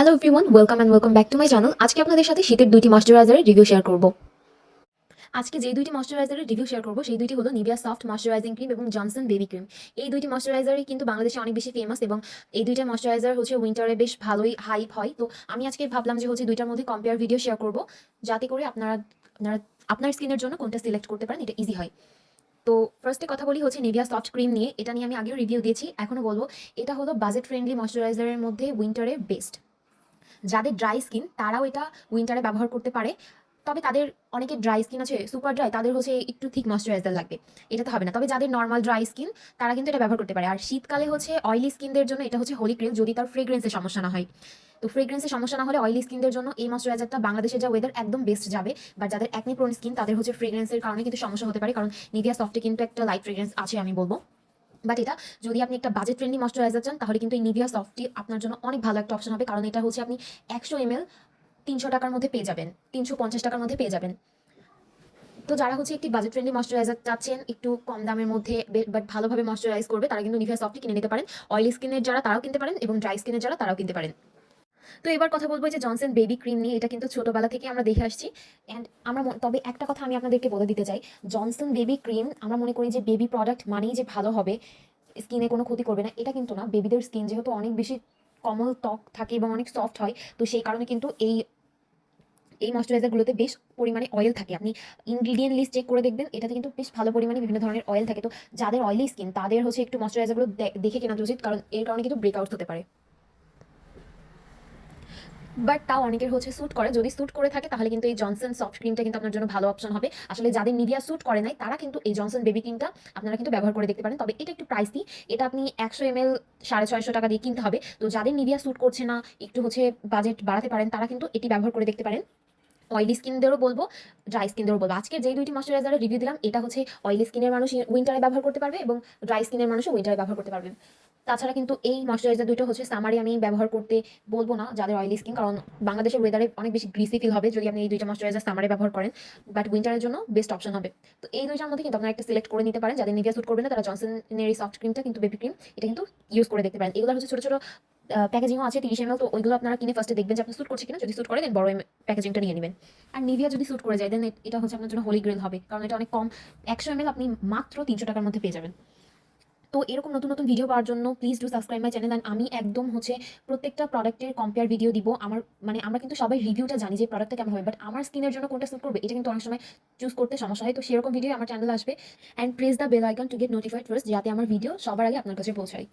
Hello everyone welcome and welcome back to my channel আজকে আপনাদের সাথে শীতের দুইটি ময়শ্চারাইজারের রিভিউ শেয়ার করব। আজকে যে দুইটি ময়শ্চারাইজারের রিভিউ শেয়ার করব, সেই দুইটি হলো নিভিয়া সফট ময়শ্চারাইজিং ক্রিম এবং জনসন বেবি ক্রিম এই দুইটি ময়শ্চারাইজারই কিন্তু বাংলাদেশে অনেক বেশি ফেমাস এবং এই দুইটা ময়শ্চারাইজার হচ্ছে উইন্টারে বেশ ভালোই হাইপ হয়। তো আমি আজকে ভাবলাম যে হচ্ছে দুইটার মধ্যে কম্পেয়ার ভিডিও শেয়ার করব, যাতে করে আপনারা আপনারা, আপনার স্কিনের জন্য কোনটা সিলেক্ট করতে পারেন এটা ইজি হয়। তো ফার্স্টে কথা বলি হচ্ছে নিভিয়া সফট ক্রিম নিয়ে। এটা নিয়ে আমি আগেও রিভিউ দিয়েছি এখনও বলব। এটা হলো বাজেট ফ্রেন্ডলি ময়শ্চারাইজারের মধ্যে উইন্টারে বেস্ট যাদের ড্রাই স্কিন তারাও এটা উইন্টারে ব্যবহার করতে পারে। তবে তাদের অনেকে ড্রাই স্কিন আছে সুপার ড্রাই তাদের হচ্ছে একটু থিক ময়শ্চারাইজার লাগবে। এটা তো হবে না। তবে যাদের নর্মাল ড্রাই স্কিন তারা কিন্তু এটা ব্যবহার করতে পারে। আর শীতকালে হচ্ছে অয়েলি স্কিনদের জন্য এটা হচ্ছে হোলি ক্রিম যদি তার ফ্রেগ্রেন্সের সমস্যা না হয়। তো ফ্রেগ্রেন্সের সমস্যা না হলে অয়েলি স্কিনদের জন্য এই ময়শ্চারাইজারটা বাংলাদেশের যা ওয়েদার একদম বেস্ট যাবে। বা যাদের একনি প্রোন স্কিন তাদের হচ্ছে ফ্রেগ্রেন্সের কারণে কিন্তু সমস্যা হতে পারে। কারণ নিভিয়া সফটে কিন্তু একটা লাইট ফ্রেগ্রেন্স আছে আমি বলব। বাট এটা, যদি আপনি একটা বাজেট ফ্রেন্ডলি ময়শ্চারাইজার চান, তাহলে কিন্তু এই নিভিয়া সফটটি আপনার জন্য অনেক ভালো একটা অপশন হবে। কারণ এটা হচ্ছে আপনি একশো এম এল তিনশো টাকার মধ্যে পেয়ে যাবেন। তিনশো পঞ্চাশ টাকার মধ্যে পেয়ে যাবেন। তো যারা হচ্ছে একটি বাজেট ফ্রেন্ডলি ময়শ্চারাইজার চাচ্ছেন, একটু কম দামের মধ্যে বাট ভালোভাবে ময়শ্চারাইজ করবে, তারা কিন্তু নিভিয়া সফটটি কিনে নিতে পারেন। অয়েলি স্কিনের যারা, তারাও কিনতে পারেন এবং ড্রাই স্কিনের যারা, তারাও কিনতে পারেন। তো এবার কথা বলব যে জনসন বেবি ক্রিম নিয়ে, এটা কিন্তু ছোটবেলা থেকে আমরা দেখে আসছি। অ্যান্ড আমরা তবে একটা কথা আমি আপনাদেরকে বলে দিতে চাই। জনসন বেবি ক্রিম আমরা মনে করি যে বেবি প্রোডাক্ট মানেই যে ভালো হবে স্কিনে কোনো ক্ষতি করবে না। এটা কিন্তু না বেবিদের স্কিন যেহেতু অনেক বেশি কমল ত্বক থাকে এবং অনেক সফট হয়, তো সেই কারণে কিন্তু এই এই ময়শ্চারাইজারগুলোতে বেশ পরিমাণে অয়েল থাকে। আপনি ইনগ্রিডিয়েন্ট লিস্ট চেক করে দেখবেন, এটাতে কিন্তু বেশ ভালো পরিমাণে বিভিন্ন ধরনের অয়েল থাকে। তো যাদের অয়েলি স্কিন তাদের হচ্ছে একটু ময়শ্চারাইজারগুলো দেখে কেনা উচিত, কারণ এর কারণে কিন্তু ব্রেকআউট হতে পারে। বাট তাও অনেকের হচ্ছে স্যুট করে। যদি স্যুট করে থাকে, তাহলে কিন্তু এই জনসন সফট ক্রিমটা কিন্তু আপনার জন্য ভালো অপশন হবে। আসলে যাদের নিভিয়া স্যুট করে নাই, তারা কিন্তু এই জনসন বেবি ক্রিমটা আপনারা কিন্তু ব্যবহার করে দেখতে পারেন। তবে এটা একটু প্রাইস প্রাইসি এটা আপনি একশো এম এল সাড়ে ছয়শো টাকা দিয়ে কিনতে হবে। তো যাদের নিভিয়া স্যুট করছে না, একটু হচ্ছে বাজেট বাড়াতে পারেন, তারা কিন্তু এটি ব্যবহার করে দেখতে পারেন। অয়েলি স্কিনদেরও বলব ড্রাই স্কিনদেরও বলব। আজকে যেই দুইটি ময়শ্চারাইজারের রিভিউ দিলাম, এটা হচ্ছে অয়েলি স্কিনের মানুষ উইন্টারে ব্যবহার করতে পারবে এবং ড্রাই স্কিনের মানুষও উইন্টারে ব্যবহার করতে পারবে। তাছাড়া কিন্তু এই ময়শ্চারাইজার দুটো হচ্ছে সামারে আমি ব্যবহার করতে বলব না যাদের অয়েলি স্কিন কারণ বাংলাদেশের ওয়েদারে অনেক বেশি গ্রিসি ফিল হবে যদি আপনি এই দুইটা ময়শ্চারাইজার সামারে ব্যবহার করেন। বাট উইন্টারের জন্য বেস্ট অপশন হবে। তো এই দুইটার মধ্যে কিন্তু আপনারা একটা সিলেক্ট করে নিতে পারেন। যাদের নিভিয়া স্যুট করবে না, তারা জনসনের এই সফট ক্রিমটা কিন্তু বেবি ক্রিম এটা কিন্তু ইউজ করে দেখতে পারেন। এগুলো হচ্ছে ছোটো ছোটো প্যাকেজিংও আছে, তিরিশ এমএল তো ওইগুলো আপনারা কিনে ফার্স্টে দেখবেন যে আপনি স্যুট করছে কিনা। যদি স্যুট করে দেন বড় প্যাকেজিংটা নিয়ে নেবেন। আর নিভিয়া যদি স্যুট করে যায় দেন এটা হচ্ছে আপনার জন্য হোলি গ্রেল হবে। কারণ এটা অনেক কম, একশো এমএল আপনি মাত্র তিনশো টাকার মধ্যে পেয়ে যাবেন। তো এরকম নতুন নতুন ভিডিও পাওয়ার জন্য please do subscribe my channel and আমি একদম হচ্ছে প্রত্যেকটা প্রোডাক্টের কম্পেয়ার ভিডিও দিব। আমার মানে আমরা কিন্তু সবাই রিভিউটা জানি যে প্রোডাক্টটা কেমন হবে বাট আমার স্কিনের জন্য কোনটা স্যুট করবে, এটা কিন্তু অনেক সময় চুজ করতে সমস্যা হয়। তো সেরকম ভিডিও আমার চ্যানেল আসবে। And press the bell icon to get notified first যাতে আমার ভিডিও সবার আগে আপনার কাছে পৌঁছায়।